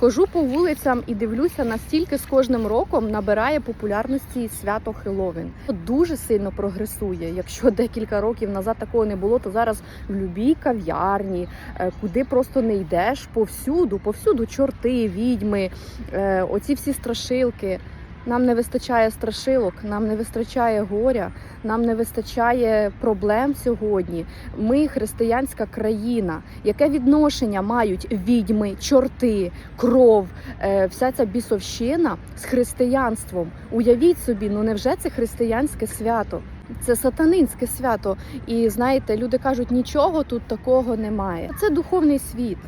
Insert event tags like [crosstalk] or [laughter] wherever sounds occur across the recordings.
Хожу по вулицям і дивлюся, настільки з кожним роком набирає популярності свято Хеловін. Дуже сильно прогресує. Якщо [laughs] декілька років назад такого не було, то зараз в любій кав'ярні, е, куди просто не йдеш, повсюду, повсюду чорти, відьми, е, оці всі страшилки. Нам не вистачає страшилок, нам не вистачає горя, нам не вистачає проблем сьогодні. Ми християнська країна. Яке відношення мають відьми, чорти, кров, е, вся ця бісовщина з християнством? Уявіть собі, ну невже це християнське свято? Це сатанинське свято. І знаєте, люди кажуть, нічого тут такого немає. Це духовний світ.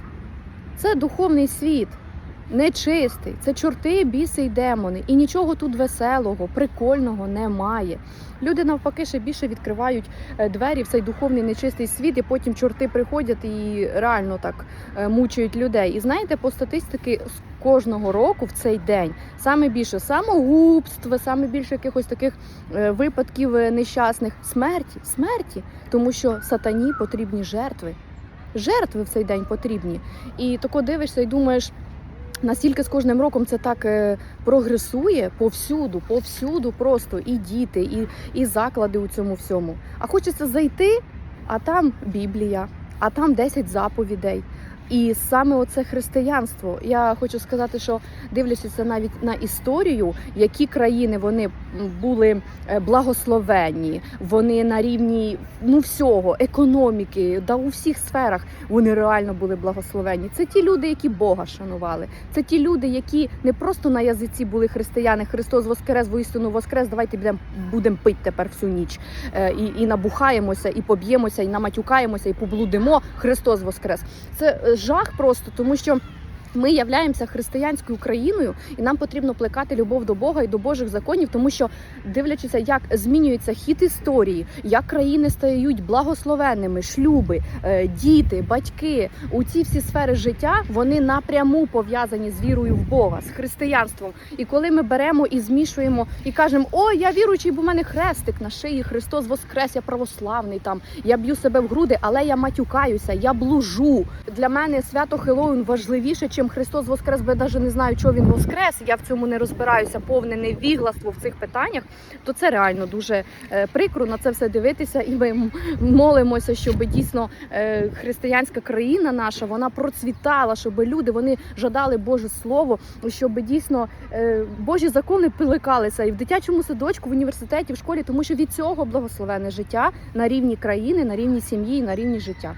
Це духовний світ. Нечистий, це чорти, біси й демони, і нічого тут веселого, прикольного немає. Люди навпаки ще більше відкривають е, двері в цей духовний нечистий світ, і потім чорти приходять і реально так е, мучують людей. І знаєте, по статистики кожного року в цей день саме більше самогубств, саме більше якихось таких е, випадків нещасних смерті, смерті, тому що сатані потрібні жертви. Жертви в цей день потрібні. І тако дивишся і думаєш. Настільки з кожним роком це так е, прогресує повсюду, повсюду просто і діти, і, і заклади у цьому всьому. А хочеться зайти, а там Біблія, а там 10 заповідей. І саме оце християнство. Я хочу сказати, що дивлячись навіть на історію, які країни вони були е, благословенні, вони на рівні ну всього, економіки, да у всіх сферах вони реально були благословенні. Це ті люди, які Бога шанували. Це ті люди, які не просто на язиці були християни. Христос воскрес, воістину воскрес. Давайте будемо будем пити тепер всю ніч Е, і, і набухаємося, і поб'ємося, і наматюкаємося, і поблудимо. Христос воскрес. Це е, жах просто, тому що. Ми являємося християнською країною, і нам потрібно плекати любов до Бога і до Божих законів, тому що дивлячися, як змінюється хід історії, як країни стають благословенними, шлюби, е, діти, батьки у ці всі сфери життя вони напряму пов'язані з вірою в Бога, з християнством. І коли ми беремо і змішуємо і кажемо, о, я віруючий, бо в мене хрестик на шиї, Христос Воскрес, я православний там, я б'ю себе в груди, але я матюкаюся, я блужу. Для мене свято Хеллоуін важливіше, чим Христос Воскрес, бо я навіть не знаю, чого він воскрес. Я в цьому не розбираюся, повне невігластво в цих питаннях. То це реально дуже е, прикро на це все дивитися, і ми молимося, щоб дійсно е, християнська країна наша вона процвітала, щоб люди вони жадали Боже Слово, щоб дійсно е, Божі закони пиликалися і в дитячому садочку, в університеті, в школі, тому що від цього благословене життя на рівні країни, на рівні сім'ї, на рівні життя.